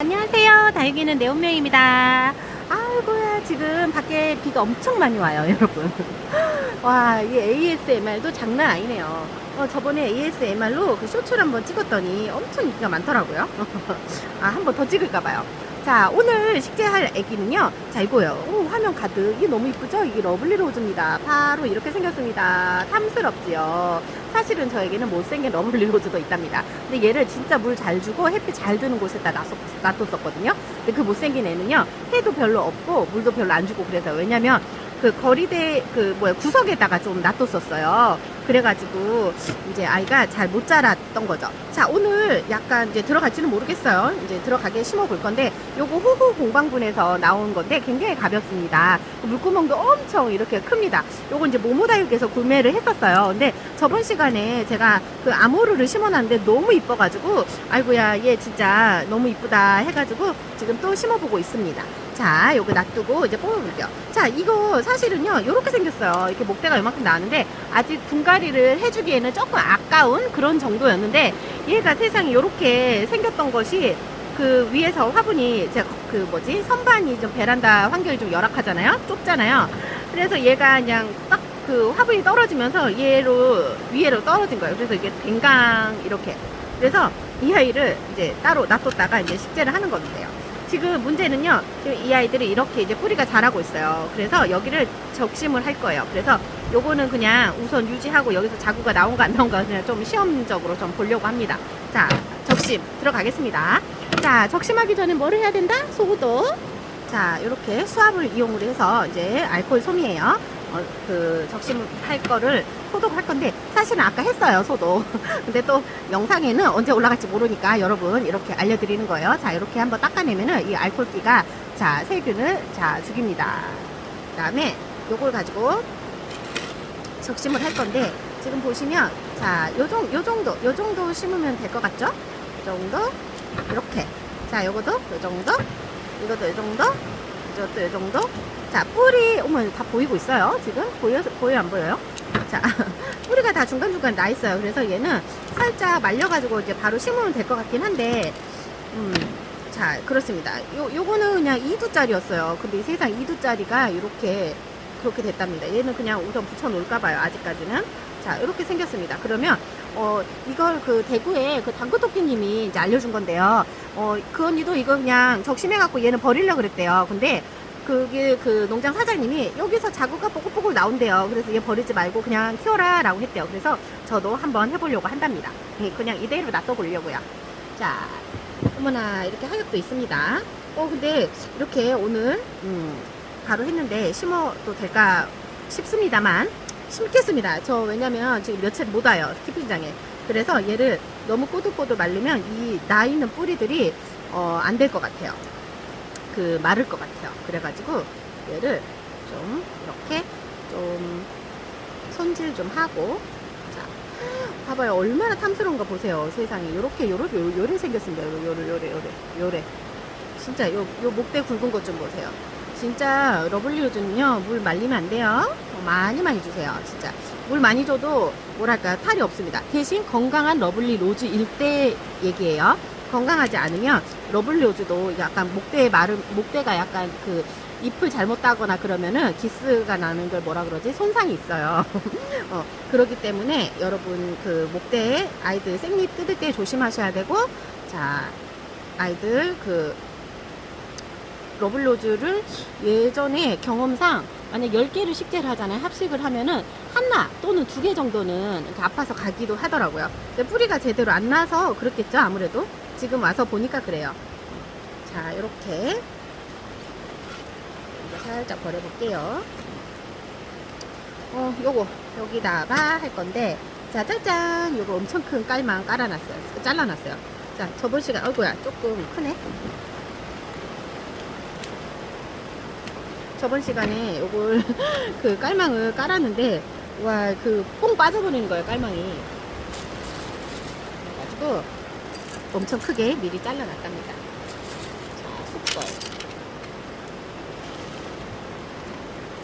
안녕하세요. 다육이는 내 운명입니다. 아이고야, 지금 밖에 비가 엄청 많이 와요, 여러분. 와, 이 ASMR도 장난 아니네요. 어, 저번에 ASMR로 그 쇼츠를 한번 찍었더니 엄청 인기가 많더라고요. 아, 한번 더 찍을까봐요. 자, 오늘 식재할 애기는요. 자, 이거요. 오, 화면 가득. 이게 너무 이쁘죠? 이게 러블리 로즈입니다. 바로 이렇게 생겼습니다. 탐스럽지요. 사실은 저에게는 못생긴 러블리 로즈도 있답니다. 근데 얘를 진짜 물 잘 주고 햇빛 잘 드는 곳에다 놔뒀, 놔뒀었거든요. 근데 그 못생긴 애는요. 해도 별로 없고 물도 별로 안 주고 그래서 왜냐면 그 거리대 그 뭐야 구석에다가 좀 놔뒀었어요. 그래가지고 이제 아이가 잘 못 자랐던 거죠. 자 오늘 약간 이제 들어갈지는 모르겠어요. 이제 들어가게 심어 볼 건데 요거 후후 공방분에서 나온 건데 굉장히 가볍습니다. 물구멍도 엄청 이렇게 큽니다. 요거 이제 모모다육에서 구매를 했었어요. 근데 저번 시간에 제가 그 아모르를 심어놨는데 너무 이뻐가지고 아이고야 얘 진짜 너무 이쁘다 해가지고 지금 또 심어보고 있습니다. 자, 요거 놔두고 이제 뽑아볼게요. 자, 이거 사실은요, 요렇게 생겼어요. 이렇게 목대가 요만큼 나왔는데, 아직 분갈이를 해주기에는 조금 아까운 그런 정도였는데, 얘가 세상에 요렇게 생겼던 것이 그 위에서 화분이, 제가 그 뭐지, 선반이 좀 베란다 환경이 좀 열악하잖아요? 좁잖아요. 그래서 얘가 그냥 딱 그 화분이 떨어지면서 얘로, 위에로 떨어진 거예요. 그래서 이게 댕강 이렇게. 그래서 이 아이를 이제 따로 놔뒀다가 이제 식재를 하는 건데요. 지금 문제는요, 지금 이 아이들이 이렇게 이제 뿌리가 자라고 있어요. 그래서 여기를 적심을 할 거예요. 그래서 요거는 그냥 우선 유지하고 여기서 자구가 나온가 안 나온가 그냥 좀 시험적으로 좀 보려고 합니다. 자, 적심 들어가겠습니다. 자, 적심하기 전에 뭐를 해야 된다? 소독. 자, 이렇게 수압을 이용으로 해서 이제 알코올 솜이에요. 어, 그 적심할 거를 소독할 건데 사실은 아까 했어요 소독. 근데 또 영상에는 언제 올라갈지 모르니까 여러분 이렇게 알려드리는 거예요. 자 이렇게 한번 닦아내면은 이 알코올기가 자 세균을 자 죽입니다. 그 다음에 요걸 가지고 적심을 할 건데 지금 보시면 자 요, 정, 요 정도 요 정도 심으면 될 것 같죠? 요 정도? 이렇게. 자 요것도 요 정도? 이것도 요 정도 이것도 요 정도? 자 뿌리 어머 다 보이고 있어요 지금? 보여 보여 안 보여요? 자 뿌리가 다 중간중간 나 있어요. 그래서 얘는 살짝 말려가지고 이제 바로 심으면 될 것 같긴 한데 음 자 그렇습니다. 요 요거는 그냥 2두짜리였어요. 근데 세상 2두짜리가 이렇게 그렇게 됐답니다. 얘는 그냥 우선 붙여 놓을까 봐요 아직까지는 자 이렇게 생겼습니다 그러면 어 이걸 그 대구에 그 당구토끼님이 이제 알려준 건데요 어그 언니도 이거 그냥 적심해 갖고 얘는 버리려 그랬대요 근데 그게 그 농장 사장님이 여기서 자구가 뽀글뽀글 나온대요. 그래서 얘 버리지 말고 그냥 키워라 라고 했대요. 그래서 저도 한번 해보려고 한답니다. 예, 그냥 이대로 놔둬보려고요. 자, 어머나 이렇게 하엽도 있습니다. 어 근데 이렇게 오늘 음, 바로 했는데 심어도 될까 싶습니다만 심겠습니다. 저 왜냐면 지금 며칠 못 와요. 키핑장에. 그래서 얘를 너무 꼬들꼬들 말리면 이나 있는 뿌리들이 어, 안 될 것 같아요. 그 마를 것 같아요. 그래가지고 얘를 좀 이렇게 좀 손질 좀 하고 자 봐봐요 얼마나 탐스러운가 보세요 세상에 요렇게 요렇게 요- 요래 생겼습니다 요래 요래 요래 요래 진짜 요, 요 목대 굵은 것 좀 보세요 진짜 러블리우즈는요 물 말리면 안 돼요. 어, 많이 많이 주세요 진짜. 물 많이 줘도 뭐랄까 탈이 없습니다. 대신 건강한 러블리 로즈일 때 얘기예요. 건강하지 않으면 러블리오즈도 약간 목대에 마름 목대가 약간 그 잎을 잘못 따거나 그러면은 기스가 나는 걸 뭐라 그러지? 손상이 있어요. 어, 그렇기 때문에 여러분 그 목대에 아이들 생잎 뜯을 때 조심하셔야 되고 자 아이들 그 러블로즈를 예전에 경험상 만약 10개를 식재를 하잖아요. 합식을 하면은 하나 또는 두 개 정도는 이렇게 아파서 가기도 하더라고요. 근데 뿌리가 제대로 안 나서 그렇겠죠, 아무래도. 지금 와서 보니까 그래요. 자, 이렇게 살짝 버려볼게요. 어, 요거 여기다가 할 건데 자, 짜잔! 요거 엄청 큰 깔망 깔아놨어요. 잘라놨어요. 자, 저번 시간 어이구야 조금 크네. 저번 시간에 요걸 그 깔망을 깔았는데 와 그 뽕 빠져버리는 거예요 깔망이. 그래가지고 엄청 크게 미리 잘라놨답니다. 자 숯불.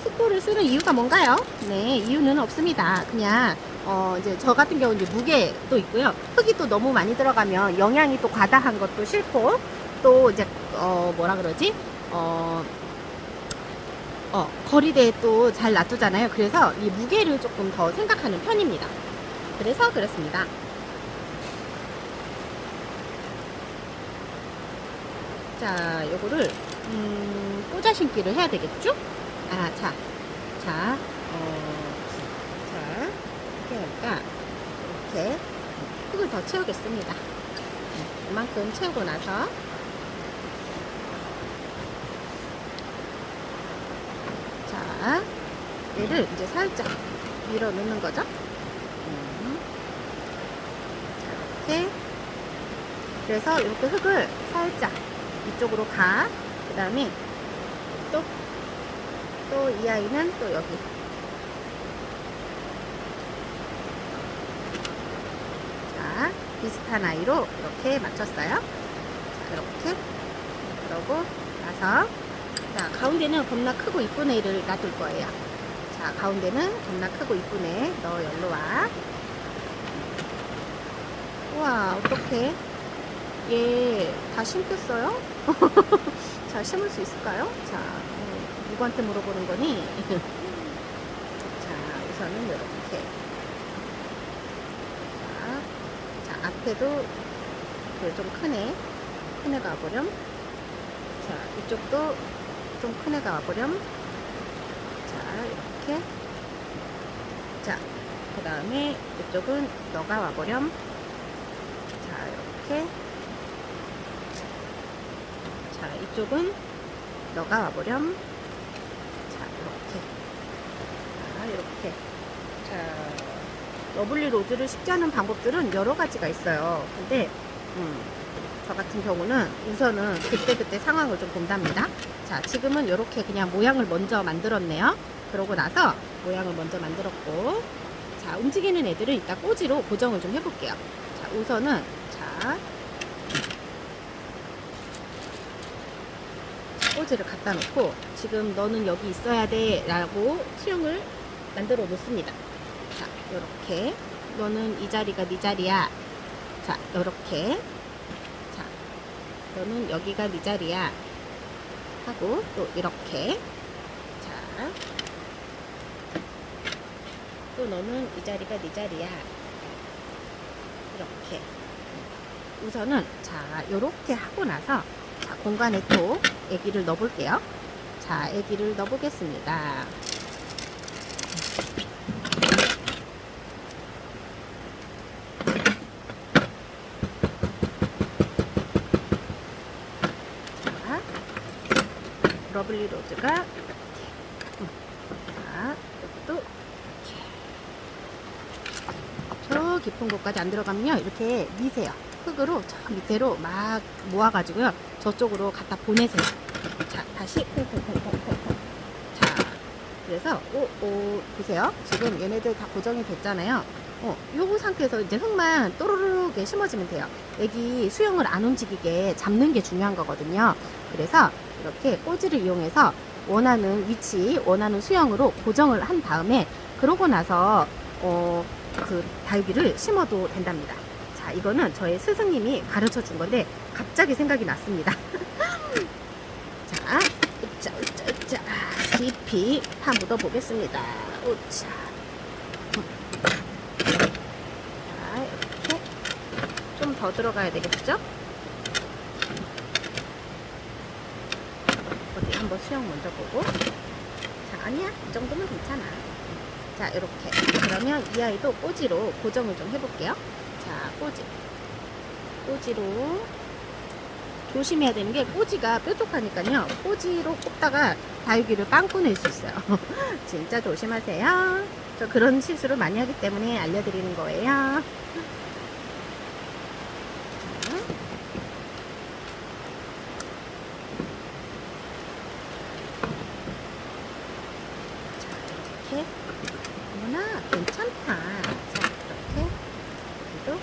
숯불을 쓰는 이유가 뭔가요? 네 이유는 없습니다. 그냥 어 이제 저 같은 경우 이제 무게도 있고요. 흙이 또 너무 많이 들어가면 영양이 또 과다한 것도 싫고 또 이제 어 뭐라 그러지? 어, 어 거리대에 또 잘 놔두잖아요. 그래서 이 무게를 조금 더 생각하는 편입니다. 그래서 그렇습니다. 자, 요거를 음, 꽂아 신기를 해야 되겠죠? 아, 자, 자, 어, 자, 이렇게 할까? 이렇게 흙을 더 채우겠습니다. 음, 이만큼 채우고 나서 자, 얘를 이제 살짝 밀어 넣는 거죠. 음. 자, 이렇게. 그래서 이렇게 흙을 살짝 이쪽으로 가. 그 다음에 또, 또 이 아이는 또 여기. 자, 비슷한 아이로 이렇게 맞췄어요. 자, 이렇게. 그러고 나서, 자, 가운데는 겁나 크고 이쁜 애를 놔둘 거예요. 자, 가운데는 겁나 크고 이쁜 애. 너 열로 와. 우와, 어떡해. 얘 다 심겠어요? 자, 심을 수 있을까요? 자, 어, 누구한테 물어보는 거니? 자, 우선은 이렇게. 자, 자 앞에도 그좀 크네. 큰 애가 와보렴. 자, 이쪽도 좀 큰 애가 와보렴. 자, 이렇게. 자, 그 다음에 이쪽은 너가 와보렴. 자, 이렇게. 자, 이쪽은 너가 와보렴. 자, 이렇게. 자, 이렇게. 자, 러블리 로즈를 식재하는 방법들은 여러 가지가 있어요. 근데, 음, 저 같은 경우는 우선은 그때그때 상황을 좀 본답니다. 자, 지금은 이렇게 그냥 모양을 먼저 만들었네요. 그러고 나서 모양을 먼저 만들었고, 자, 움직이는 애들은 이따 꼬지로 고정을 좀 해볼게요. 자, 우선은, 자, 꼬지를 갖다 놓고 지금 너는 여기 있어야 돼 라고 수영을 만들어 놓습니다 자 요렇게 너는 이 자리가 네 자리야 자 요렇게 자 너는 여기가 네 자리야. 하고 또 이렇게. 자 또 너는 이 자리가 네 자리야. 이렇게. 우선은 자 요렇게 하고 나서 자, 공간에 또 애기를 넣어 볼게요. 자, 애기를 넣어 보겠습니다. 자, 러블리 로즈가 이렇게. 음, 자, 여기도 이렇게. 저 깊은 곳까지 안 들어가면요. 이렇게 미세요. 흙으로 저 밑으로 막 모아가지고요. 저쪽으로 갖다 보내세요. 자, 다시. 자, 그래서 오, 오, 보세요. 지금 얘네들 다 고정이 됐잖아요. 어, 요 상태에서 이제 흙만 또르르게 심어지면 돼요. 애기 수영을 안 움직이게 잡는 게 중요한 거거든요. 그래서 이렇게 꼬지를 이용해서 원하는 위치, 원하는 수영으로 고정을 한 다음에 그러고 나서 어, 그 다육이를 심어도 된답니다. 자, 이거는 저의 스승님이 가르쳐 준 건데 갑자기 생각이 났습니다. 자, 으짜, 으짜, 으짜. 깊이 파 묻어 보겠습니다. 으짜. 자, 이렇게 좀 더 들어가야 되겠죠? 어디 한번 수영 먼저 보고. 자, 아니야. 이 정도면 괜찮아. 자, 이렇게. 그러면 이 아이도 꼬지로 고정을 좀 해볼게요. 자, 꼬지. 꼬지로. 조심해야 되는 게 꼬지가 뾰족하니까요. 꼬지로 꼽다가 다육이를 빵꾸 낼 수 있어요. 진짜 조심하세요. 저 그런 실수를 많이 하기 때문에 알려드리는 거예요. 자. 자, 이렇게. 어머나, 괜찮다. 자, 이렇게. 여기도.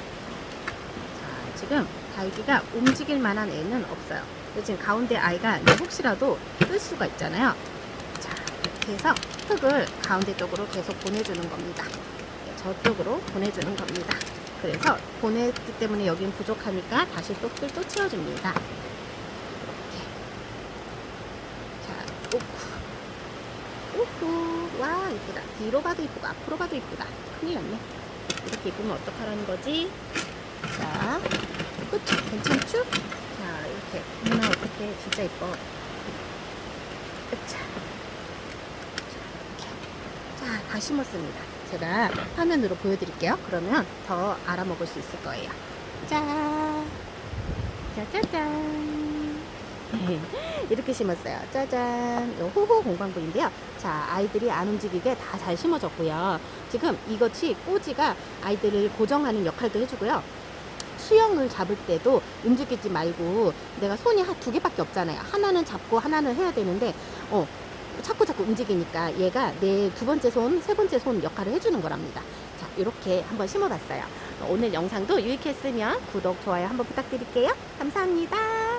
자, 지금 다육이가 움직일 만한 애는 없어요. 지금 가운데 아이가 혹시라도 뜰 수가 있잖아요. 자, 이렇게 해서 흙을 가운데 쪽으로 계속 보내주는 겁니다. 네, 저쪽으로 보내주는 겁니다. 그래서 보냈기 때문에 여긴 부족하니까 다시 또 흙을 또 채워줍니다. 오쿠. 오쿠. 와, 이쁘다. 뒤로 봐도 이쁘고, 앞으로 봐도 이쁘다. 큰일 났네. 이렇게 이쁘면 어떡하라는 거지? 자, 그쵸? 괜찮죠? 자, 이렇게. 누나 어떡해. 진짜 이뻐. 이렇게. 자, 다 심었습니다. 제가 화면으로 보여드릴게요. 그러면 더 알아먹을 수 있을 거예요. 짠! 짜자잔! 이렇게 심었어요. 짜잔! 요 호호 공방부인데요. 자, 아이들이 안 움직이게 다 잘 심어졌고요. 지금 이것이 꼬지가 아이들을 고정하는 역할도 해주고요. 수영을 잡을 때도 움직이지 말고 내가 손이 한두 개밖에 없잖아요. 하나는 잡고 하나는 해야 되는데, 어, 자꾸 자꾸 움직이니까 얘가 내 두 번째 손, 세 번째 손 역할을 해주는 거랍니다. 자, 이렇게 한번 심어봤어요. 오늘 영상도 유익했으면 구독, 좋아요 한번 부탁드릴게요. 감사합니다.